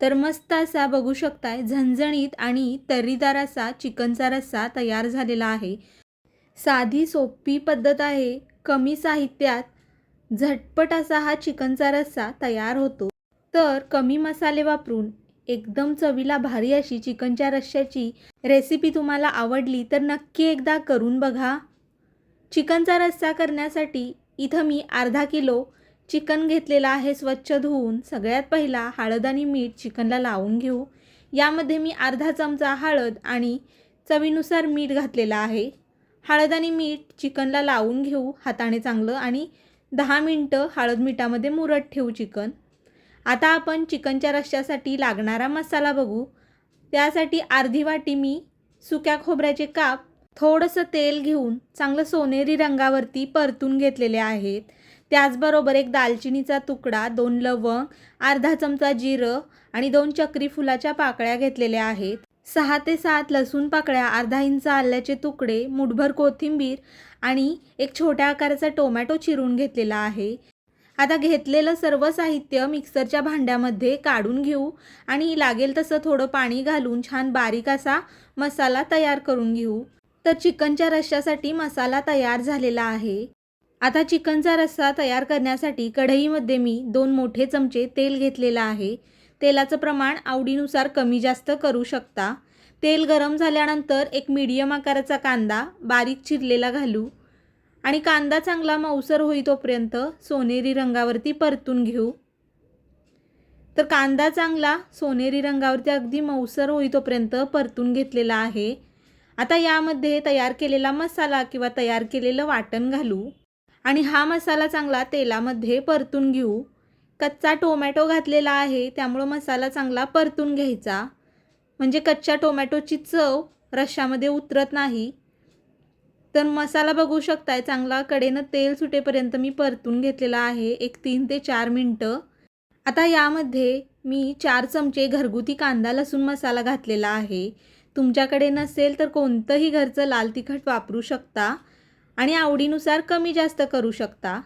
तर मस्त असा बघू शकताय झणझणीत आणि तर्रीदार असा चिकनचा रस्सा तयार झालेला आहे. साधी सोपी पद्धत आहे कमी साहित्यात झटपट असा हा चिकनचा रस्सा तयार होतो. तर कमी मसाले वापरून एकदम चवीला भारी अशी चिकनच्या रश्श्याची रेसिपी तुम्हाला आवडली तर नक्की एकदा करून बघा. चिकनचा रस्सा करण्यासाठी इथं मी अर्धा किलो चिकन घेतलेलं आहे स्वच्छ धुवून. सगळ्यात पहिला हळद आणि मीठ चिकनला लावून घेऊ. यामध्ये मी अर्धा चमचा हळद आणि चवीनुसार मीठ घातलेलं आहे. हळद आणि मीठ चिकनला लावून घेऊ हाताने चांगलं आणि दहा मिनटं हळद मिठामध्ये मुरत ठेवू चिकन. आता आपण चिकनच्या रश्श्यासाठी लागणारा मसाला बघू. त्यासाठी अर्धी वाटी मी सुक्या खोबऱ्याचे काप थोडंसं तेल घेऊन चांगलं सोनेरी रंगावरती परतून घेतलेले आहेत. त्याचबरोबर एक दालचिनीचा तुकडा दोन लवंग अर्धा चमचा जिरं आणि दोन चक्री फुलाच्या पाकळ्या घेतलेल्या आहेत. सहा ते सात लसूण पाकळ्या अर्धा इंच आल्याचे तुकडे मुठभर कोथिंबीर आणि एक छोट्या आकाराचा टोमॅटो चिरून घेतलेला आहे. आता घेतलेलं सर्व साहित्य मिक्सरच्या भांड्यामध्ये काढून घेऊ आणि लागेल तसं थोडं पाणी घालून छान बारीक असा मसाला तयार करून घेऊ. तर चिकनच्या रश्श्यासाठी मसाला तयार झालेला आहे. आता चिकनचा रस्सा तयार करण्यासाठी कढईमध्ये मी दोन मोठे चमचे तेल घेतलेलं आहे. तेलाचं प्रमाण आवडीनुसार कमी जास्त करू शकता. तेल गरम झाल्यानंतर एक मीडियम आकाराचा कांदा बारीक चिरलेला घालू आणि कांदा चांगला मऊसर होई तोपर्यंत सोनेरी रंगावरती परतून घेऊ. तर कांदा चांगला सोनेरी रंगावरती अगदी मऊसर होई तोपर्यंत परतून घेतलेला आहे. आता यामध्ये तयार केलेला मसाला किंवा तयार केलेलं वाटण घालू. आणि हा मसाला चांगला तेलामध्ये परतून घेऊ. कच्चा टोमॅटो घातलेला आहे त्यामुळं मसाला चांगला परतून घ्यायचा. म्हणजे कच्च्या टोमॅटोची चव रश्श्यामध्ये उतरत नाही. तर मसाला बघू शकताय चांगला कडेनं तेल सुटेपर्यंत मी परतून घेतलेला आहे एक तीन ते चार मिनटं. आता यामध्ये मी चार चमचे घरगुती कांदा लसूण मसाला घातलेला आहे. तुमच्याकडे नसेल तर कोणतंही घरचं लाल तिखट वापरू शकता. आणि आवडीनुसार कमी जास्त करू शकता.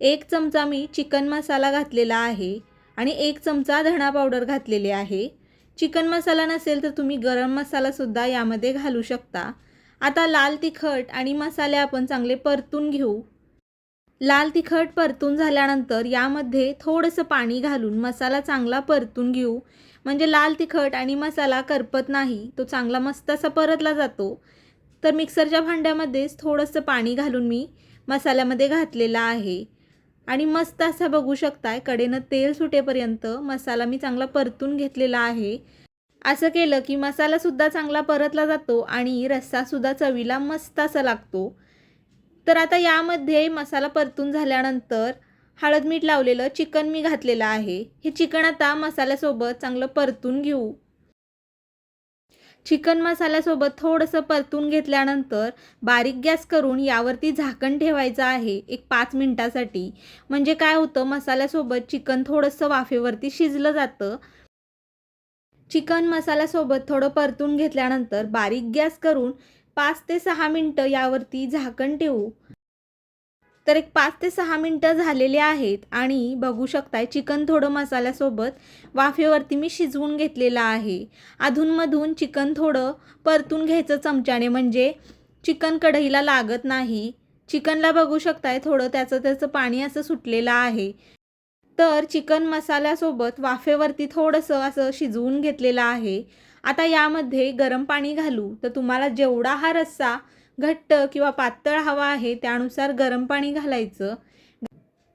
एक चमचा मी चिकन मसाला घातलेला आहे आणि एक चमचा धणा पावडर घातलेले आहे. चिकन मसाला नसेल तर तुम्ही गरम मसालासुद्धा यामध्ये घालू शकता. आता लाल तिखट आणि मसाले आपण चांगले परतून घेऊ. लाल तिखट परतून झाल्यानंतर यामध्ये थोडंसं पाणी घालून मसाला चांगला परतून घेऊ. म्हणजे लाल तिखट आणि मसाला करपत नाही तो चांगला मस्त असा परतला जातो. तर मिक्सरच्या भांड्यामध्येच थोडंसं पाणी घालून मी मसाल्यामध्ये घातलेला आहे. आणि मस्त असा बघू शकताय कडेनं तेल सुटेपर्यंत मसाला मी चांगला परतून घेतलेला आहे. असं केलं की मसालासुद्धा चांगला परतला जातो आणि रस्सासुद्धा चवीला मस्त असा लागतो. तर आता यामध्ये मसाला परतून झाल्यानंतर हळद मीठ लावलेलं चिकन मी घातलेलं आहे. हे चिकन आता मसाल्यासोबत चांगलं परतून घेऊ. चिकन मसाल्यासोबत थोडंसं परतून घेतल्यानंतर बारीक गॅस करून यावरती झाकण ठेवायचं आहे एक पाच मिनटासाठी. म्हणजे काय होतं मसाल्यासोबत चिकन थोडंसं वाफेवरती शिजलं जातं. चिकन मसाल्यासोबत थोडं परतून घेतल्यानंतर बारीक गॅस करून पाच ते सहा मिनटं यावरती झाकण ठेवू. तर एक पाच ते सहा मिनटं झालेले आहेत आणि बघू शकताय चिकन थोडं मसाल्यासोबत वाफेवरती मी शिजवून घेतलेलं आहे. अधूनमधून चिकन थोडं परतून घ्यायचं चमच्याने म्हणजे चिकन कढईला लागत नाही. चिकनला बघू शकताय थोडं त्याचं त्याचं पाणी असं सुटलेलं आहे. तर चिकन मसाल्यासोबत वाफेवरती थोडंसं असं शिजवून घेतलेलं आहे. आता यामध्ये गरम पाणी घालू. तर तुम्हाला जेवढा हा रस्सा घट्ट किंवा पातळ हवा आहे त्यानुसार गरम पाणी घालायचं.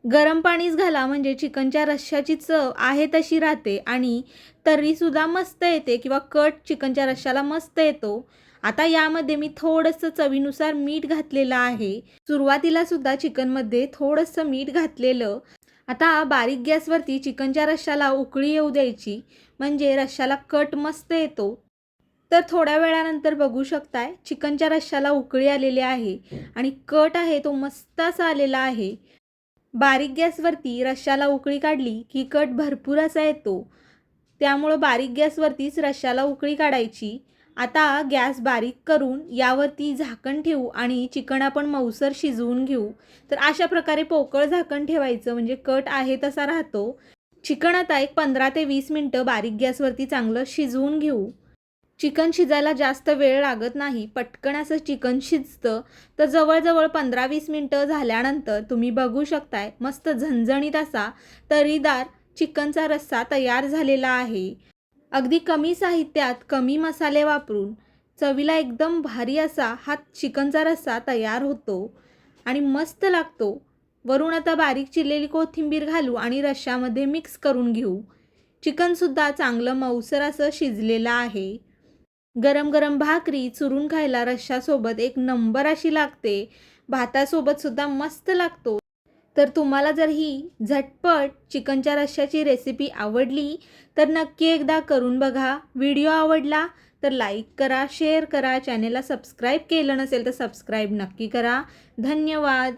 गरम पाणीच घाला म्हणजे चिकनच्या रश्श्याची चव आहे तशी राहते आणि तर्रीसुद्धा मस्त येते किंवा कट चिकनच्या रश्श्याला मस्त येतो. आता यामध्ये मी थोडंसं चवीनुसार मीठ घातलेलं आहे. सुरुवातीला सुद्धा चिकनमध्ये थोडंसं मीठ घातलेलं. आता बारीक गॅसवरती चिकनच्या रश्श्याला उकळी येऊ द्यायची. म्हणजे रश्श्याला कट मस्त येतो. तर थोड्या वेळानंतर बघू शकताय चिकनच्या रश्श्याला उकळी आलेली आहे आणि कट आहे तो मस्त असा आलेला आहे. बारीक गॅसवरती रश्श्याला उकळी काढली की कट भरपूर असा येतो. त्यामुळं बारीक गॅसवरतीच रश्श्याला उकळी काढायची. आता गॅस बारीक करून यावरती झाकण ठेवू आणि चिकन आपण मऊसर शिजवून घेऊ. तर अशा प्रकारे पोकळ झाकण ठेवायचं म्हणजे कट आहे तसा राहतो. चिकन आता एक पंधरा ते वीस मिनटं बारीक गॅसवरती चांगलं शिजवून घेऊ. चिकन शिजायला जास्त वेळ लागत नाही पटकन असं चिकन शिजतं. तर जवळजवळ पंधरा वीस मिनटं झाल्यानंतर तुम्ही बघू शकताय मस्त झणझणीत असा तरीदार चिकनचा रस्सा तयार झालेला आहे. अगदी कमी साहित्यात कमी मसाले वापरून चवीला एकदम भारी असा हा चिकनचा रस्सा तयार होतो आणि मस्त लागतो. वरून आता बारीक चिरलेली कोथिंबीर घालू आणि रश्श्यामध्ये मिक्स करून घेऊ. चिकनसुद्धा चांगलं मऊसर असं शिजलेलं आहे. गरम गरम भाकरी चुरून खायला रश्श्यासोबत एक नंबर अशी लागते. भातासोबत सुद्धा मस्त लागतो. तर तुम्हाला जर ही झटपट चिकनच्या रश्श्याची रेसिपी आवडली तर नक्की एकदा करून बघा. व्हिडिओ आवडला तर लाईक करा शेअर करा. चॅनेलला सबस्क्राईब केलं नसेल तर सबस्क्राईब नक्की करा. धन्यवाद.